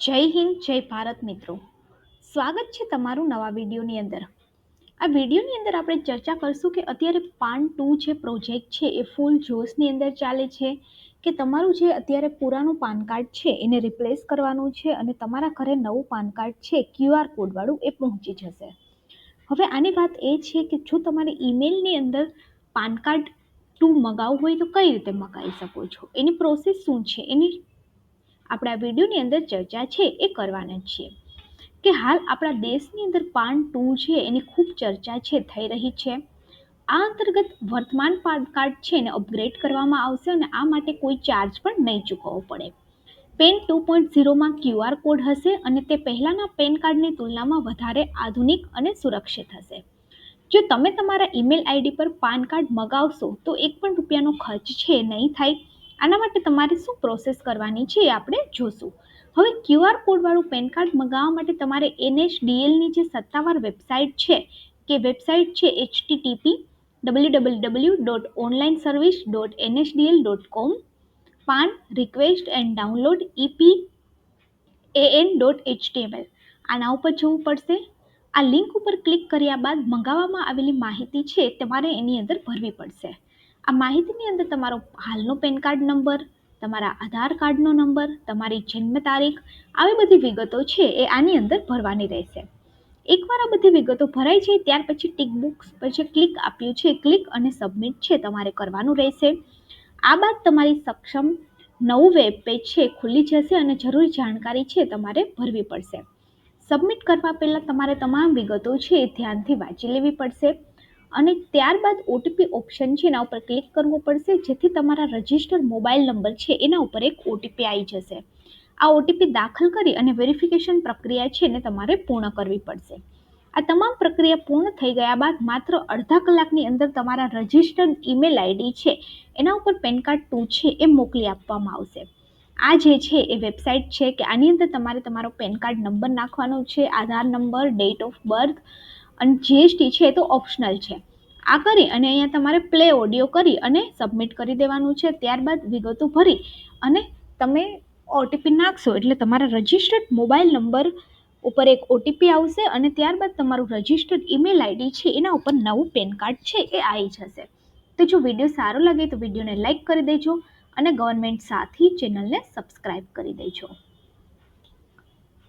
જય હિન્દ, જય ભારત મિત્રો. સ્વાગત છે તમારું નવા વિડીયોની અંદર. આ વિડીયોની અંદર આપણે ચર્ચા કરશું કે અત્યારે પાન ટુ જે પ્રોજેક્ટ છે એ ફૂલ જોશની અંદર ચાલે છે કે તમારું જે અત્યારે પુરાનું પાન કાર્ડ છે એને રિપ્લેસ કરવાનું છે અને તમારા ઘરે નવું પાન કાર્ડ છે ક્યુઆર કોડવાળું એ પહોંચી જશે. હવે આની વાત એ છે કે જો તમારે ઈમેલની અંદર પાન કાર્ડ ટુ મગાવવું હોય તો કઈ રીતે મગાવી શકો છો? એની પ્રોસેસ શું છે? એની આપણે વિડીયોની અંદર ચર્ચા છે એ કરવાના છીએ કે હાલ આપણા દેશની અંદર પાન ટુ છે એની ખૂબ ચર્ચા છે, થઈ રહી છે. આ અંતર્ગત વર્તમાન પાન કાર્ડ છે એને અપગ્રેડ કરવામાં આવશે અને આ માટે કોઈ ચાર્જ પણ નહીં ચૂકવવો પડે. પેન ટુ પોઈન્ટ ઝીરોમાં ક્યુઆર કોડ હશે અને તે પહેલાંના પેન કાર્ડની તુલનામાં વધારે આધુનિક અને સુરક્ષિત હશે. જો તમે તમારા ઈમેલ આઈડી પર પાન કાર્ડ મગાવશો તો એક પણ રૂપિયાનો ખર્ચ છે નહીં થાય. આના માટે તમારે શું પ્રોસેસ કરવાની છે એ આપણે જોશું. હવે ક્યુઆર કોડવાળું પેન કાર્ડ મગાવવા માટે તમારે એનએચડીએલની જે સત્તાવાર વેબસાઇટ છે, કે વેબસાઇટ છે HTTP W W W dot online service dot NHDL dot com PAN request and download EP AN dot HTML આના ઉપર જવું પડશે. આ લિંક ઉપર ક્લિક કર્યા બાદ મંગાવવામાં આવેલી માહિતી છે તમારે એની અંદર ભરવી પડશે. આ માહિતીની અંદર તમારો હાલનો પેન કાર્ડ નંબર, તમારા આધાર કાર્ડનો નંબર, તમારી જન્મ તારીખ, આવી બધી વિગતો છે એ આની અંદર ભરવાની રહેશે. એકવાર આ બધી વિગતો ભરાઈ છે ત્યાર પછી ટિક બુક્સ પછી ક્લિક આપ્યું છે ક્લિક અને સબમિટ છે તમારે કરવાનું રહેશે. આ બાદ તમારી સક્ષમ નવું વેબ પેજ છે ખુલ્લી જશે અને જરૂરી જાણકારી છે તમારે ભરવી પડશે. સબમિટ કરવા પહેલાં તમારે તમામ વિગતો છે એ ધ્યાનથી વાંચી લેવી પડશે. અને ત્યારબાદ ઓટીપી ઓપ્શન છે, એના ઉપર ક્લિક કરવું પડશે. જેથી તમારા રજિસ્ટર મોબાઈલ નંબર છે, એના ઉપર એક ઓટીપી આવી જશે. આ ઓટીપી દાખલ કરી અને વેરિફિકેશન પ્રક્રિયા છે, એને તમારે પૂર્ણ કરવી પડશે. આ તમામ પ્રક્રિયા પૂર્ણ થઈ ગયા બાદ માત્ર અડધા કલાકની અંદર તમારા રજિસ્ટર્ડ ઈમેલ આઈડી છે, એના ઉપર પેન કાર્ડ ટુ છે, એ મોકલી આપવામાં આવશે. આ જે છે, એ વેબસાઇટ છે, કે આની અંદર તમારે તમારો પેન કાર્ડ નંબર નાખવાનો છે, Aadhaar number date of birth અને જીએસટી છે તો ઓપ્શનલ છે. આ કરી અને અહીંયા તમારે પ્લે ઓડિયો કરી અને સબમિટ કરી દેવાનું છે. ત્યારબાદ વિગતો ભરી અને તમે ઓટીપી નાખશો એટલે તમારા રજિસ્ટર્ડ મોબાઈલ નંબર ઉપર એક ઓટીપી આવશે અને ત્યારબાદ તમારું રજિસ્ટર્ડ ઈમેલ આઈડી છે એના ઉપર નવું પેન કાર્ડ છે એ આવી જશે. તો જો વીડિયો સારો લાગે તો વિડીયોને લાઇક કરી દેજો અને ગવર્મેન્ટ સાથી ચેનલને સબસ્ક્રાઈબ કરી દેજો.